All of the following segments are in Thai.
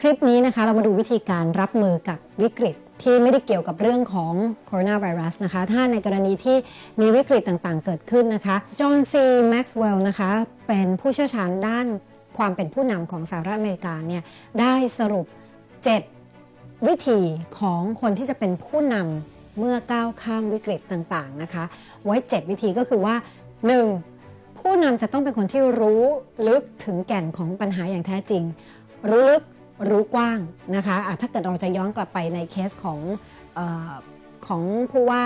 คลิปนี้นะคะ เรามาดูวิธีการรับมือกับวิกฤตที่ไม่ได้เกี่ยวกับเรื่องของโคโรนาไวรัสนะคะ ถ้าในกรณีที่มีวิกฤตต่างๆ เกิดขึ้นนะคะ จอห์นซีแม็กซ์เวลล์นะคะ เป็นผู้เชี่ยวชาญด้านความเป็นผู้นำของสหรัฐอเมริกาเนี่ย ได้สรุป 7 วิธีของคนที่จะเป็นผู้นำเมื่อก้าวข้ามวิกฤตต่างๆนะคะ ไว้ 7 วิธีก็คือว่า 1. ผู้นำจะต้องเป็นคนที่รู้ลึกถึงแก่นของปัญหาอย่างแท้จริง รู้ลึก รู้กว้างนะคะะถ้าเกิดเราจะย้อนกลับไปในเคสของอของผู้ว่า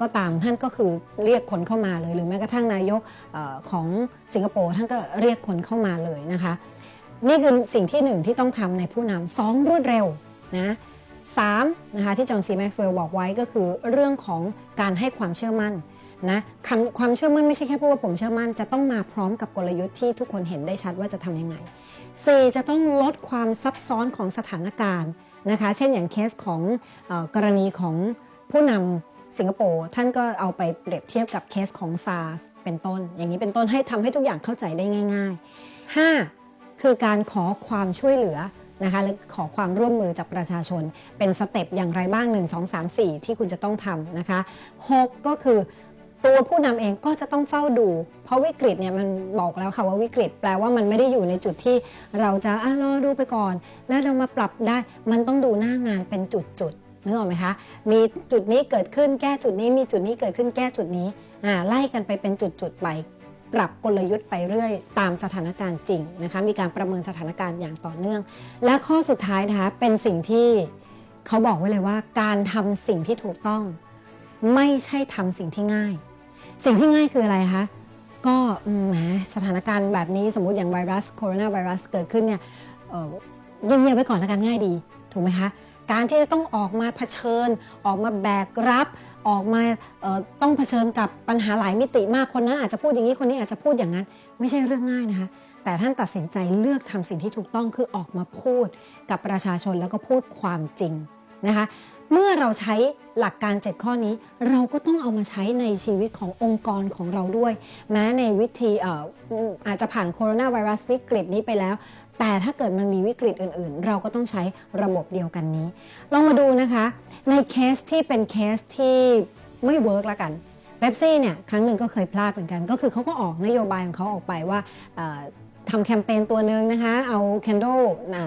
ก็ตามท่านก็คือเรียกคนเข้ามาเลย หรือแม้กระทั่งนายกอของสิงคโปร์ท่านก็เรียกคนเข้ามาเลยนะคะ นี่คือสิ่งที่หนึ่งที่ต้องทำในผู้นำสองรวดเร็วนะสามนะคะที่จอห์นซีแม็กซ์เวลล์บอกไว้ก็คือเรื่องของการให้ความเชื่อมั่นนะคความเชื่อมั่นไม่ใช่แค่พูดว่าผมเชื่อมั่น จะต้องมาพร้อมกับกลยุทธ์ที่ทุกคนเห็นได้ชัดว่าจะทำยังไง 4. จะต้องลดความซับซ้อนของสถานการณ์นะคะ เช่นอย่างเคสของอกรณีของผู้นำสิงคโปร์ท่านก็เอาไปเปรียบเทียบกับเคสของ SARS เป็นต้น อย่างนี้เป็นต้นให้ทำให้ทุกอย่างเข้าใจได้ง่าย ๆ 5. คือการขอความช่วยเหลือนะคะและขอความร่วมมือจากประชาชน เป็นสเต็ปอย่างไรบ้าง 1 2 3 4 ที่คุณจะต้องทำนะคะ 6 ก็คือ ตัวผู้นำเองก็จะต้องเฝ้าดู เพราะวิกฤตเนี่ยมันบอกแล้วค่ะว่าวิกฤต แปลว่ามันไม่ได้อยู่ในจุดที่เราจะอะรอดูไปก่อน แล้วเรามาปรับได้มันต้องดูหน้างานเป็นจุดๆนึกออกไหมคะมีจุดนี้เกิดขึ้นแก้จุดนี้มีจุดนี้เกิดขึ้นแก้จุดนี้อ่าไล่กันไปเป็นจุดๆไปปรับกลยุทธ์ไปเรื่อยตามสถานการณ์จริงนะคะมีการประเมินสถานการณ์อย่างต่อเนื่อง และข้อสุดท้ายนะคะเป็นสิ่งที่เขาบอกไว้เลยว่า การทำสิ่งที่ถูกต้อง ไม่ใช่ทำสิ่งที่ง่าย สิ่งที่ง่ายคืออะไรคะ ก็แหมสถานการณ์แบบนี้สมมติอย่างไวรัสโคโรนาไวรัสเกิดขึ้นเนี่ยเอ่อเงียบๆไว้ก่อนแล้วกันง่ายดี ถูกไหมคะ การที่จะต้องออกมาเผชิญ ออกมาแบกรับ ออกมาต้องเผชิญกับปัญหาหลายมิติมากคนนั้นอาจจะพูดอย่างนี้คนนี้อาจจะพูดอย่างนั้น ไม่ใช่เรื่องง่ายนะคะแต่ท่านตัดสินใจเลือกทำสิ่งที่ถูกต้องคือออกมาพูดกับประชาชนแล้วก็พูดความจริงนะคะ เมื่อเราใช้หลักการ 7 ข้อนี้ เราก็ต้องเอามาใช้ในชีวิตขององค์กรของเราด้วย แม้ในวิธีอาจจะผ่านโคโรนาไวรัสวิกฤตนี้ไปแล้ว แต่ถ้าเกิดมันมีวิกฤตอื่นๆ เราก็ต้องใช้ระบบเดียวกันนี้ ลองมาดูนะคะ ในเคสที่เป็นเคสที่ไม่เวิร์กละกันเบปซี่เนี่ยครั้งหนึ่งก็เคยพลาดเหมือนกัน ก็คือเขาก็ออกนโยบายของเขาออกไปว่า ทำแคมเปญตัวหนึ่งนะคะ เอาแคนโด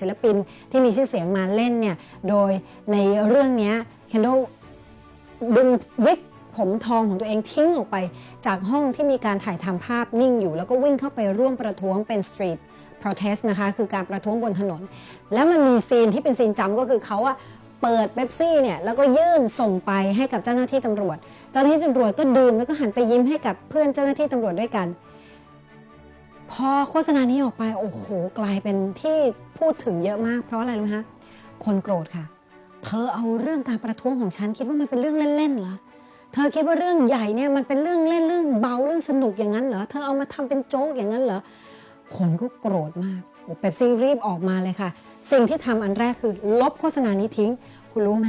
ศิลปินที่มีชื่อเสียงมาเล่นเนี่ย โดยในเรื่องนี้แคนโดดึงวิกผมทองของตัวเองทิ้งออกไป จากห้องที่มีการถ่ายทำภาพนิ่งอยู่ แล้วก็วิ่งเข้าไปร่วมประท้วงเป็นสตรีท protest นะคะ คือการประท้วงบนถนน แล้วมันมีซีนที่เป็นซีนจำก็คือเขาอะเปิดเบปซี่เนี่ยแล้วก็ยื่นส่งไปให้กับเจ้าหน้าที่ตำรวจ เจ้าหน้าที่ตำรวจก็ดื่มแล้วก็หันไปยิ้มให้กับเพื่อนเจ้าหน้าที่ตำรวจด้วยกัน พอโฆษณานี้ออกไปโอ้โหกลายเป็นที่พูดถึงเยอะมาก เพราะอะไรรู้ไหมคะคนโกรธค่ะ เธอเอาเรื่องการประท้วงของฉันคิดว่ามันเป็นเรื่องเล่นๆเหรอเธอคิดว่าเรื่องใหญ่เนี่ยมันเป็นเรื่องเล่นเรื่องเบาเรื่องสนุกอย่างนั้นเหรอเธอเอามาทำเป็นโจ๊กอย่างนั้นเหรอคนก็โกรธมากเป๊ปซี่รีบออกมาเลยค่ะ สิ่งที่ทำอันแรกคือ ลบโฆษณานี้ทิ้ง คุณรู้ไหม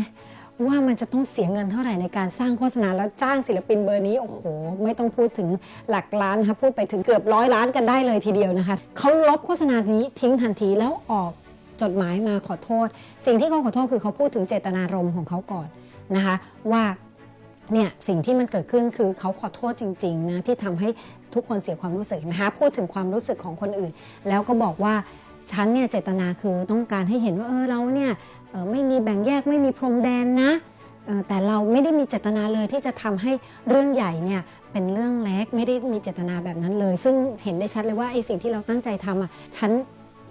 ว่ามันจะต้องเสียเงินเท่าไหร่ในการสร้างโฆษณาแล้วจ้างศิลปินเบอร์นี้โอ้โห ไม่ต้องพูดถึงหลักล้านนะคะพูดไปถึงเกือบร้อยล้านกันได้เลยทีเดียวนะคะเขาลบโฆษณานี้ทิ้งทันทีแล้วออกจดหมายมาขอโทษ สิ่งที่เขาขอโทษคือเขาพูดถึงเจตนารมณ์ของเขาก่อนนะคะว่าเนี่ยสิ่งที่มันเกิดขึ้นคือเขาขอโทษจริงๆนะที่ทำให้ทุกคนเสียความรู้สึกนะคะพูดถึงความรู้สึกของคนอื่น แล้วก็บอกว่าฉันเนี่ยเจตนาคือต้องการให้เห็นว่าเออเราเนี่ย ไม่มีแบ่งแยกไม่มีพรมแดนนะแต่เราไม่ได้มีเจตนาเลยที่จะทำให้เรื่องใหญ่เนี่ยเป็นเรื่องเล็กไม่ได้มีเจตนาแบบนั้นเลย ซึ่งเห็นได้ชัดเลยว่าไอ้สิ่งที่เราตั้งใจทำอะฉัน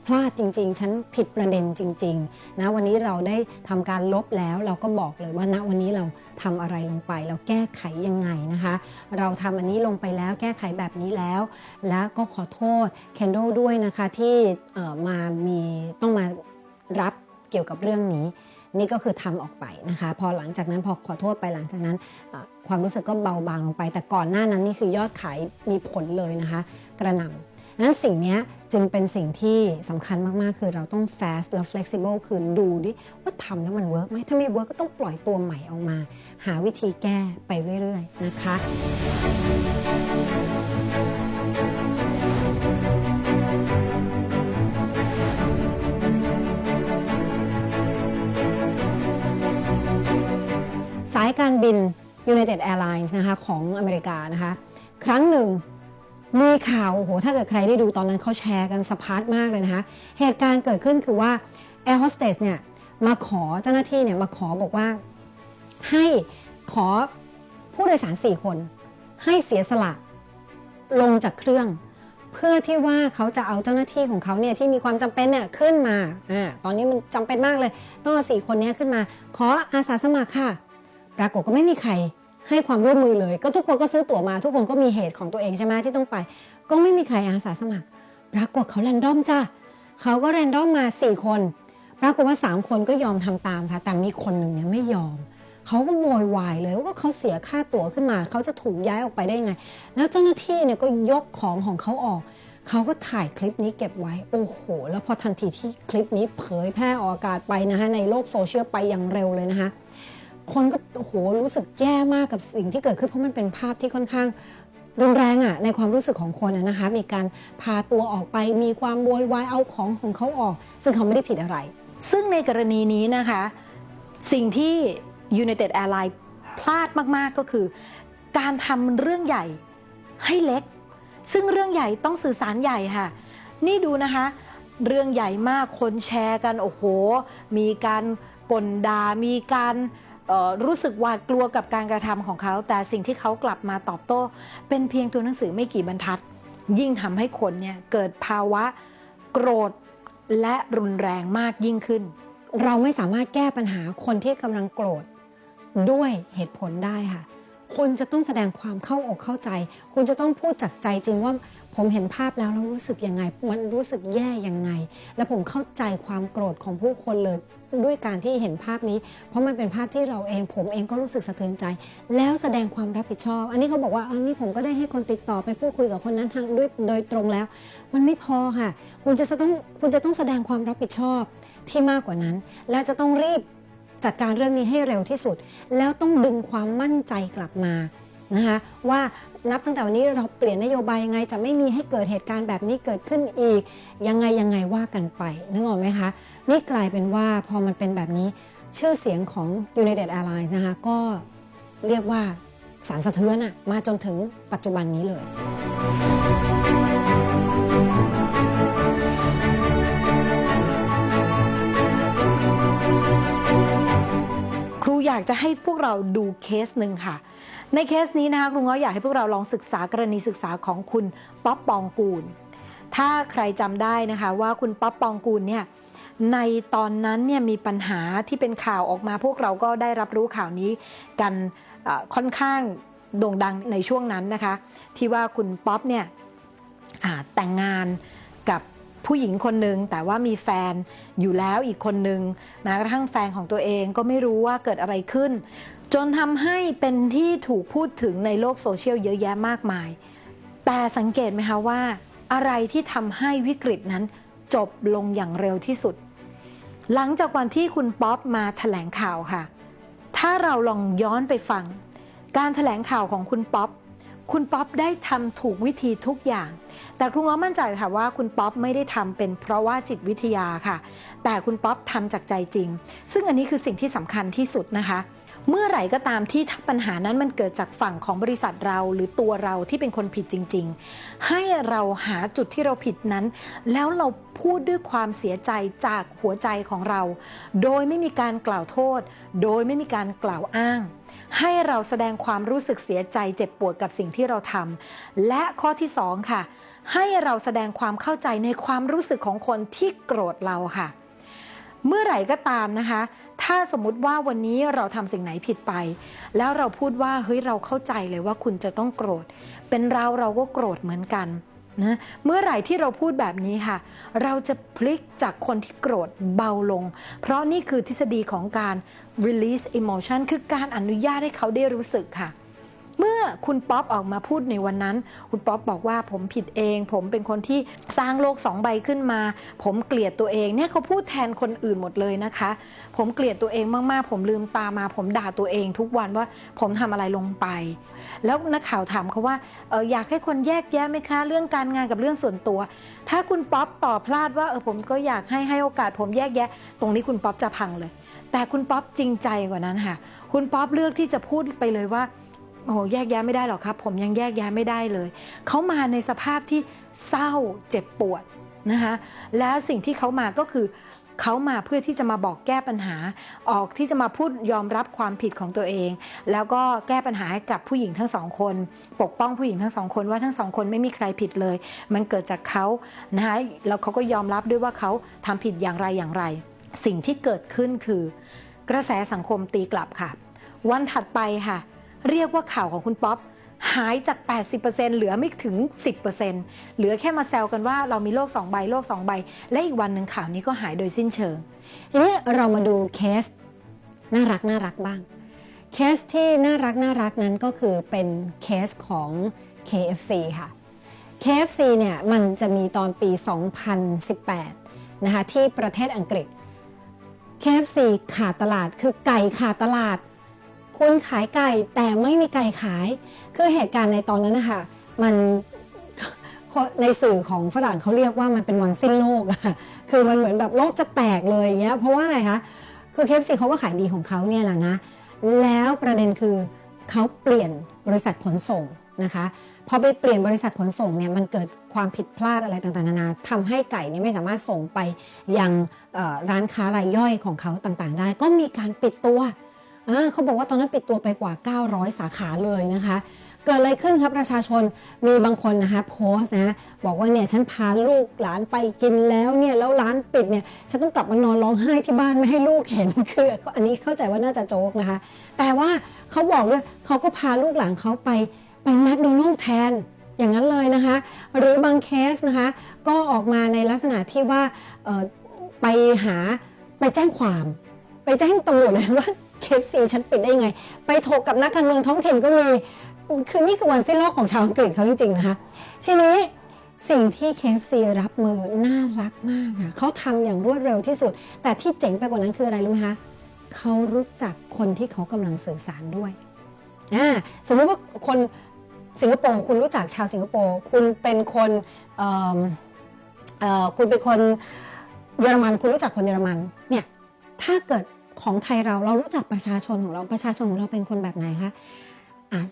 พลาดจริง ๆ ฉันผิดประเด็นจริงๆนะวันนี้เราได้ทำการลบแล้วเราก็บอกเลยว่าณวันนี้เราทำอะไรลงไป เราแก้ไขยังไงนะคะ เราทำอันนี้ลงไปแล้วแก้ไขแบบนี้แล้ว แล้วก็ขอโทษแคนโดด้วยนะคะที่มามีต้องมารับ เกี่ยวกับเรื่องนี้ นี่ก็คือทำออกไปนะคะ พอหลังจากนั้นพอขอโทษไปหลังจากนั้น ความรู้สึกก็เบาบางลงไป แต่ก่อนหน้านั้นนี่คือยอดขายมีผลเลยนะคะ กระหน่ำนั้นสิ่งนี้จึงเป็นสิ่งที่สำคัญมาก ๆ คือเราต้อง fast แล้ว flexible คือดูดิว่าทำแล้วมันเวิร์กไหมถ้าไม่เวิร์กก็ต้องปล่อยตัวใหม่ออกมา หาวิธีแก้ไปเรื่อย ๆ นะคะายการบิน United Airlines นะคะของอเมริกานะคะครั้งหนึ่งมีข่าวโอ้โหถ้าเกิดใครได้ดูตอนนั้นเขาแชร์กันสะพัดมากเลยนะคะ เหตุการณ์เกิดขึ้นคือว่า Air Hostess เนี่ยมาขอเจ้าหน้าที่เนี่ยมาขอบอกว่า ให้ขอผู้โดยสาร 4 คน ให้เสียสละลงจากเครื่อง เพื่อที่ว่าเขาจะเอาเจ้าหน้าที่ของเขาเนี่ยที่มีความจำเป็นเนี่ยขึ้นมาอ่าตอนนี้มันจำเป็นมากเลย ต้องเอาสี่คนเนี้ยขึ้นมา ขออาสาสมัครค่ะ ปรากฏก็ไม่มีใครให้ความร่วมมือเลย ก็ทุกคนก็ซื้อตั๋วมา ทุกคนก็มีเหตุของตัวเองใช่ไหมที่ต้องไป ก็ไม่มีใครอาสาสมัคร ปรากฏเขาแรนดอมจ้าเขาก็แรนดอมมาสี่คน ปรากฏว่าสามคนก็ยอมทำตามค่ะ แต่มีคนหนึ่งเนี่ยไม่ยอม เขาก็โวยวายเลยว่าเขาเสียค่าตั๋วขึ้นมา เขาจะถูกย้ายออกไปได้ไง แล้วเจ้าหน้าที่เนี่ยก็ยกของของเขาออกเขาก็ถ่ายคลิปนี้เก็บไว้ โอ้โห แล้วพอทันทีที่คลิปนี้เผยแพร่ออกอากาศไปนะคะในโลกโซเชียลไปอย่างเร็วเลยนะคะ คนก็โอ้โหรู้สึกแย่มากกับสิ่งที่เกิดขึ้นเพราะมันเป็นภาพที่ค่อนข้างรุนแรงอะในความรู้สึกของคนอะนะคะ มีการพาตัวออกไปมีความโวยวายเอาของของเขาออก ซึ่งเขาไม่ได้ผิดอะไร ซึ่งในกรณีนี้นะคะ สิ่งที่ United Airlines พลาดมาก ๆ ก็คือ การทำเรื่องใหญ่ให้เล็ก ซึ่งเรื่องใหญ่ต้องสื่อสารใหญ่ค่ะ นี่ดูนะคะ เรื่องใหญ่มากคนแชร์กัน โอ้โห มีการกลดามีการ รู้สึกหวาดกลัวกับการกระทำของเขา แต่สิ่งที่เขากลับมาตอบโต้ เป็นเพียงตัวหนังสือไม่กี่บรรทัด ยิ่งทำให้คนเนี่ยเกิดภาวะโกรธและรุนแรงมากยิ่งขึ้น เราไม่สามารถแก้ปัญหาคนที่กำลังโกรธด้วยเหตุผลได้ค่ะคุณจะต้องแสดงความเข้าอกเข้าใจ คุณจะต้องพูดจากใจจริงว่าผมเห็นภาพแล้วแล้วรู้สึกยังไง มันรู้สึกแย่ยังไง และผมเข้าใจความโกรธของผู้คนเลย ด้วยการที่เห็นภาพนี้ เพราะมันเป็นภาพที่เราเองผมเองก็รู้สึกสะเทือนใจ แล้วแสดงความรับผิดชอบ อันนี้เขาบอกว่าอันนี้ผมก็ได้ให้คนติดต่อไปพูดคุยกับคนนั้นทางด้วยโดยตรงแล้ว มันไม่พอค่ะ คุณจะต้องคุณจะต้องแสดงความรับผิดชอบที่มากกว่านั้น และจะต้องรีบจัดการเรื่องนี้ให้เร็วที่สุด แล้วต้องดึงความมั่นใจกลับมา นะคะว่านับตั้งแต่วันนี้เราเปลี่ยนนโยบายยังไงจะไม่มีให้เกิดเหตุการณ์แบบนี้เกิดขึ้นอีก ยังไงยังไงว่ากันไปนึกออกไหมคะนี่กลายเป็นว่าพอมันเป็นแบบนี้ชื่อเสียงของ United Airlines นะคะก็เรียกว่าสารสะเทือนอะมาจนถึงปัจจุบันนี้เลยครูอยากจะให้พวกเราดูเคสหนึ่งค่ะ ในเคสนี้นะคะครูง้ออยากให้พวกเราลองศึกษากรณีศึกษาของคุณป๊อปปองกูล ถ้าใครจำได้นะคะว่าคุณป๊อปปองกูลเนี่ยในตอนนั้นเนี่ยมีปัญหาที่เป็นข่าวออกมา พวกเราก็ได้รับรู้ข่าวนี้กันค่อนข้างโด่งดังในช่วงนั้นนะคะ ที่ว่าคุณป๊อปเนี่ยแต่งงานกับผู้หญิงคนหนึ่งแต่ว่ามีแฟนอยู่แล้วอีกคนหนึ่งแม้กระทั่งแฟนของตัวเองก็ไม่รู้ว่าเกิดอะไรขึ้น จนทำให้เป็นที่ถูกพูดถึงในโลกโซเชียลเยอะแยะมากมาย แต่สังเกตไหมคะว่า อะไรที่ทำให้วิกฤตนั้นจบลงอย่างเร็วที่สุด หลังจากวันที่คุณป๊อปมาแถลงข่าวค่ะ ถ้าเราลองย้อนไปฟัง การแถลงข่าวของคุณป๊อป คุณป๊อปได้ทำถูกวิธีทุกอย่าง แต่ครูง้อมั่นใจค่ะว่าคุณป๊อปไม่ได้ทำเป็นเพราะว่าจิตวิทยาค่ะ แต่คุณป๊อปทำจากใจจริง ซึ่งอันนี้คือสิ่งที่สำคัญที่สุดนะคะ เมื่อไหร่ก็ตามที่ถ้าปัญหานั้นมันเกิดจากฝั่งของบริษัทเรา หรือตัวเราที่เป็นคนผิดจริง ๆ ให้เราหาจุดที่เราผิดนั้น แล้วเราพูดด้วยความเสียใจจากหัวใจของเรา โดยไม่มีการกล่าวโทษ โดยไม่มีการกล่าวอ้าง ให้เราแสดงความรู้สึกเสียใจเจ็บปวดกับสิ่งที่เราทำและข้อที่สองค่ะ ให้เราแสดงความเข้าใจในความรู้สึกของคนที่โกรธเราค่ะ เมื่อไหร่ก็ตามนะคะ ถ้าสมมุติว่าวันนี้เราทำสิ่งไหนผิดไป แล้วเราพูดว่าเฮ้ยเราเข้าใจเลยว่าคุณจะต้องโกรธ เป็นเราเราก็โกรธเหมือนกันนะเมื่อไหร่ที่เราพูดแบบนี้ค่ะ เราจะพลิกจากคนที่โกรธเบาลง เพราะนี่คือทฤษฎีของการ release emotion คือการอนุญาตให้เขาได้รู้สึกค่ะ เมื่อคุณป๊อปออกมาพูดในวันนั้น คุณป๊อปบอกว่าผมผิดเอง ผมเป็นคนที่สร้างโลกสองใบขึ้นมา ผมเกลียดตัวเองเนี่ยเขาพูดแทนคนอื่นหมดเลยนะคะ ผมเกลียดตัวเองมากๆ ผมลืมตามา ผมด่าตัวเองทุกวันว่าผมทำอะไรลงไป แล้วนักข่าวถามเขาว่าอออยากให้คนแยกแยะไหมคะ เรื่องการงานกับเรื่องส่วนตัว ถ้าคุณป๊อปตอบพลาดว่าเออผมก็อยากให้ให้โอกาส ผมแยกแยะ ตรงนี้คุณป๊อปจะพังเลย แต่คุณป๊อปจริงใจกว่านั้นค่ะ คุณป๊อปเลือกที่จะพูดไปเลยว่า โอ้โหแยกแยะไม่ได้หรอกครับ ผมยังแยกแยะไม่ได้เลย เขามาในสภาพที่เศร้าเจ็บปวดนะคะแล้วสิ่งที่เขามาก็คือเขามาเพื่อที่จะมาบอกแก้ปัญหา ออกที่จะมาพูดยอมรับความผิดของตัวเอง แล้วก็แก้ปัญหาให้กับผู้หญิงทั้งสองคน ปกป้องผู้หญิงทั้งสองคนว่าทั้งสองคนไม่มีใครผิดเลย มันเกิดจากเขานะคะแล้วเขาก็ยอมรับด้วยว่าเขาทำผิดอย่างไรอย่างไร สิ่งที่เกิดขึ้นคือ กระแสสังคมตีกลับค่ะ วันถัดไปค่ะ เรียกว่าข่าวของคุณป๊อปหายจาก 80%เหลือไม่ถึง 10%เหลือแค่มาแซวกันว่าเรามีโลก2ใบโลก2ใบ และอีกวันหนึ่งข่าวนี้ก็หายโดยสิ้นเชิงทีนี้เรามาดูเคสน่ารักน่ารักบ้าง เคสที่น่ารักน่ารักนั้นก็คือเป็นเคสของ KFC ค่ะ KFC เนี่ยมันจะมีตอนปี 2018 นะคะที่ประเทศอังกฤษ KFC ขาดตลาดคือไก่ขาดตลาด คุณขายไก่แต่ไม่มีไก่ขาย คือเหตุการณ์ในตอนนั้นนะคะมันในสื่อของฝรั่งเขาเรียกว่ามันเป็นวันสิ้นโลกอะคือมันเหมือนแบบโลกจะแตกเลยอย่างเงี้ยเพราะว่าอะไรคะคือเคฟซีเขาก็ขายดีของเขาเนี่ยแหละนะแล้วประเด็นคือเขาเปลี่ยนบริษัทขนส่งนะคะพอไปเปลี่ยนบริษัทขนส่งเนี่ยมันเกิดความผิดพลาดอะไรต่างๆนานาทำให้ไก่เนี่ยไม่สามารถส่งไปยังร้านค้ารายย่อยของเขาต่างๆ ได้ ก็มีการปิดตัว เขาบอกว่าตอนนั้นปิดตัวไปกว่า 900 สาขาเลยนะคะ เกิดอะไรขึ้นครับประชาชนมีบางคนนะคะโพสต์นะบอกว่าเนี่ยฉันพาลูกหลานไปกินแล้วเนี่ยแล้วร้านปิดเนี่ยฉันต้องกลับมานอนร้องไห้ที่บ้านไม่ให้ลูกเห็นคืออันนี้เข้าใจว่าน่าจะโจ๊กนะคะ แต่ว่าเขาบอกด้วยเขาก็พาลูกหลานเขาไปไปแมคโดนัลล์แทนอย่างนั้นเลยนะคะ หรือบางเคสนะคะ ก็ออกมาในลักษณะที่ว่าไปหาไปแจ้งความ ไปแจ้งตำรวจเลยว่า เคฟซีฉันปิดได้ยังไง ไปถกกับนักการเมืองท้องถิ่นก็มี คือนี่คือวันสิ้นโลกของชาวอังกฤษเขาจริงๆนะคะทีนี้สิ่งที่ KFC รับมือน่ารักมากค่ะเขาทำอย่างรวดเร็วที่สุด แต่ที่เจ๋งไปกว่านั้นคืออะไรรู้ไหมคะเขารู้จักคนที่เขากำลังสื่อสารด้วยอ่าสมมติว่าคนสิงคโปร์คุณรู้จักชาวสิงคโปร์คุณเป็นคนเอิ่มเอ่อคุณเป็นคนเยอรมันคุณรู้จักคนเยอรมันเนี่ยถ้าเกิด ของไทยเราเรารู้จักประชาชนของเราประชาชนของเราเป็นคนแบบไหนคะ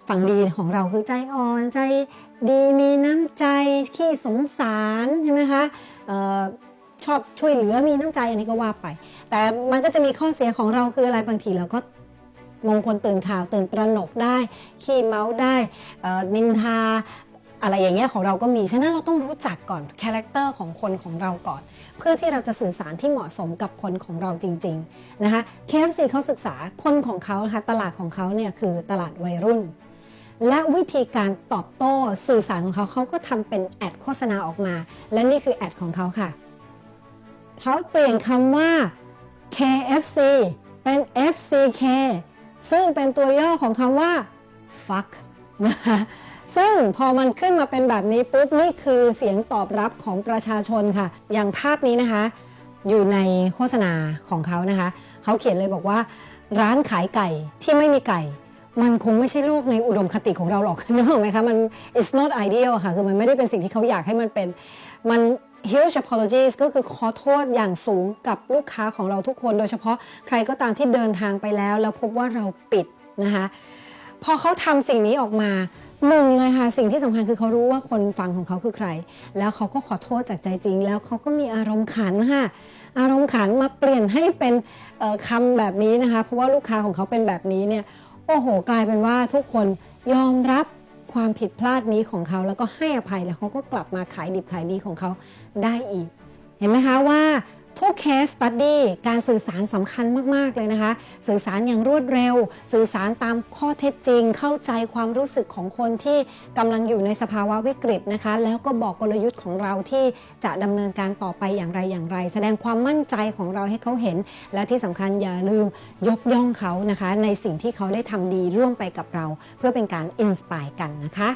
ฝั่งดีของเราคือใจอ่อนใจดีมีน้ำใจขี้สงสารใช่ไหมคะออชอบช่วยเหลือมีน้ำใจอันนี้ก็ว่าไป แต่มันก็จะมีข้อเสียของเราคืออะไรบางทีเราก็มงคลตื่นข่าวตื่นตระหนกได้ ขี้เมาได้นินทาอะไรอย่างเงี้ยของเราก็มี ฉะนั้นเราต้องรู้จักก่อนคาแรคเตอร์ของคนของเราก่อน เพื่อที่เราจะสื่อสารที่เหมาะสมกับคนของเราจริงๆนะคะ KFC เขาศึกษาคนของเขานะคะตลาดของเขาเนี่ยคือตลาดวัยรุ่น และวิธีการตอบโต้สื่อสารของเขาเขาก็ทำเป็นแอดโฆษณาออกมา และนี่คือแอดของเขาค่ะเขาเปลี่ยนคำว่า KFC เป็น FCK ซึ่งเป็นตัวย่อของคำว่า fuck นะคะ ซึ่งพอมันขึ้นมาเป็นแบบนี้ปุ๊บนี่คือเสียงตอบรับของประชาชนค่ะ อย่างภาพนี้นะคะ อยู่ในโฆษณาของเขานะคะ เขาเขียนเลยบอกว่า ร้านขายไก่ที่ไม่มีไก่ มันคงไม่ใช่โลกในอุดมคติของเราหรอกนึกออกไหมคะมัน it's not ideal ค่ะคือมันไม่ได้เป็นสิ่งที่เขาอยากให้มันเป็นมัน huge apologies ก็คือขอโทษอย่างสูงกับลูกค้าของเราทุกคน โดยเฉพาะใครก็ตามที่เดินทางไปแล้ว แล้วพบว่าเราปิดนะคะพอเขาทำสิ่งนี้ออกมา หนึ่งเลยค่ะสิ่งที่สำคัญคือเขารู้ว่าคนฟังของเขาคือใคร แล้วเขาก็ขอโทษจากใจจริง แล้วเขาก็มีอารมณ์ขันค่ะอารมณ์ขันมาเปลี่ยนให้เป็นเอ่อคำแบบนี้นะคะเพราะว่าลูกค้าของเขาเป็นแบบนี้เนี่ยโอ้โหกลายเป็นว่าทุกคนยอมรับความผิดพลาดนี้ของเขา แล้วก็ให้อภัยแล้วเขาก็กลับมาขายดิบขายดีของเขาได้อีก เห็นไหมคะว่า ทุกเคสตัดดี้การสื่อสารสำคัญมาก ๆ เลยนะคะ สื่อสารอย่างรวดเร็ว สื่อสารตามข้อเท็จจริง เข้าใจความรู้สึกของคนที่กำลังอยู่ในสภาวะวิกฤตนะคะ แล้วก็บอกกลยุทธ์ของเราที่จะดำเนินการต่อไปอย่างไรอย่างไร แสดงความมั่นใจของเราให้เขาเห็น และที่สำคัญอย่าลืมยกย่องเขานะคะ ในสิ่งที่เขาได้ทำดีร่วมไปกับเรา เพื่อเป็นการอินสปายกันนะคะ